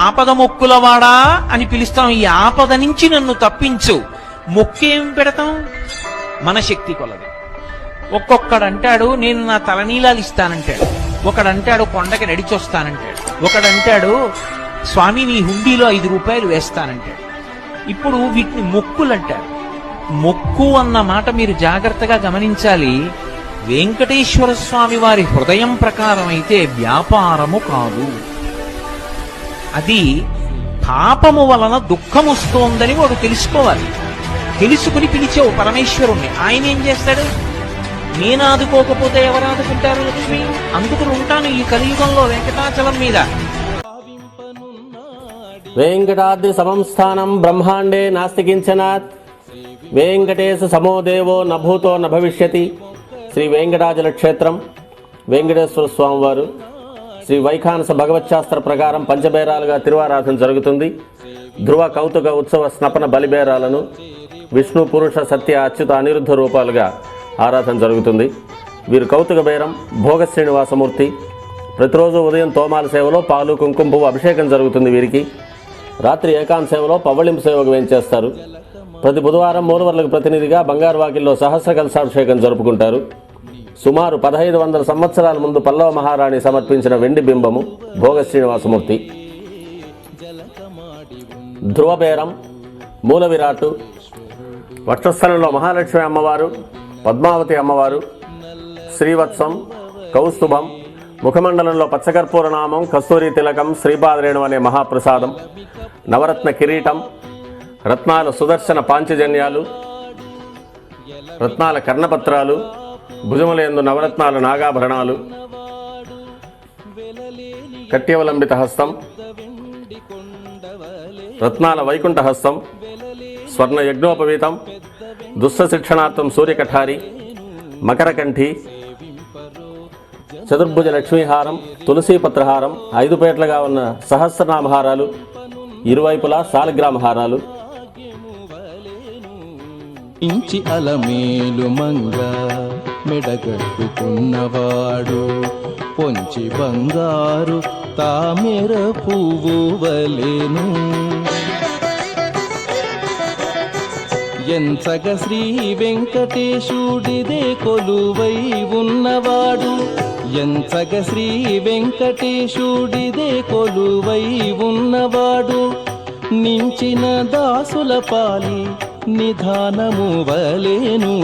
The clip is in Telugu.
ఆపద మొక్కులవాడా అని పిలుస్తాం. ఈ ఆపద నుంచి నన్ను తప్పించు. మొక్కేం పెడతాం? మన శక్తి కొలది. ఒక్కొక్కడంటాడు నేను నా తలనీలాలు ఇస్తానంటాడు. ఒకడంటాడు కొండకి నడిచొస్తానంటాడు. ఒకడంటాడు స్వామి నీ హుండీలో ఐదు రూపాయలు వేస్తానంటాడు. ఇప్పుడు వీటిని మొక్కులు అంటారు మొక్కు అన్న మాట మీరు జాగ్రత్తగా గమనించాలి. వెంకటేశ్వర స్వామి వారి హృదయం ప్రకారం అయితే వ్యాపారము కాదు. అది పాపము వలన దుఃఖం వస్తోందని వాడు తెలుసుకోవాలి. తెలుసుకుని పిలిచావు పరమేశ్వరుణ్ణి. ఆయన ఏం చేస్తాడు? నేను ఆదుకోకపోతే ఎవరు ఆదుకుంటారు లక్ష్మి? అందుకు ఉంటాను ఈ కలియుగంలో వెంకటాచలం మీద. వెంకటాద్రి సమంస్థానం బ్రహ్మాండే నాస్తికించనాత్. వెంకటేశ సమోదేవో నభూతో న భవిష్యతి శ్రీ వెంకటాచల క్షేత్రం. వెంకటేశ్వర స్వామివారు. శ్రీ వైఖానస భగవత్శాస్త్ర ప్రకారం పంచబేరాలుగా తిరువారాధన జరుగుతుంది. ధ్రువ కౌతుక ఉత్సవ స్నపన బలిబేరాలను విష్ణు పురుష సత్య అచ్యుత అనిరుద్ధ రూపాలుగా ఆరాధన జరుగుతుంది. వీరు కౌతుక బేరం భోగ శ్రీనివాసమూర్తి. ప్రతిరోజు ఉదయం తోమాల సేవలో పాలు కుంకుమ పువ్వు అభిషేకం జరుగుతుంది వీరికి. రాత్రి ఏకాంత సేవలో పవ్వళింపు సేవకు వేయించేస్తారు. ప్రతి బుధవారం మూలవర్లకు ప్రతినిధిగా బంగారు వాకిల్లో సహస్ర కలశాభిషేకం జరుపుకుంటారు. సుమారు పదహైదు వందల సంవత్సరాల ముందు పల్లవ మహారాణి సమర్పించిన వెండి బింబము భోగ శ్రీనివాసమూర్తి ధ్రువబేరం మూల విరాటు వక్షస్థలంలో మహాలక్ష్మి అమ్మవారు పద్మావతి అమ్మవారు శ్రీవత్సం కౌస్తుభం ముఖమండలంలో పచ్చకర్పూర నామం కస్తూరి తిలకం శ్రీపాదరేణు అనే మహాప్రసాదం నవరత్న కిరీటం రత్నాల సుదర్శన పాంచజన్యాలు రత్నాల కర్ణపత్రాలు భుజములందు నవరత్నాల నాగాభరణాలు కట్యవలంబిత హస్తం రత్నాల వైకుంఠ హస్తం స్వర్ణ యజ్ఞోపవీతం దుస్స శిక్షణార్థం సూర్యకఠారి మకరకంఠి చతుర్భుజ లక్ష్మీహారం తులసీపత్రహారం ఐదు పేట్లుగా ఉన్న సహస్రనామహారాలు ఇరువైపులా సాలగ్రామహారాలు. ఇంచి అలమేలు మంగా. మెడగట్టుకున్నవాడు పొంచి బంగారు తామెర పువ్వు వలెను. ఎంచగ శ్రీ వెంకటేశుడిదే కొలువై ఉన్నవాడు. ఎంచగ శ్రీ వెంకటేశుడిదే కొలువై ఉన్నవాడు. నించిన దాసుల పాలి నిధానము వలేను.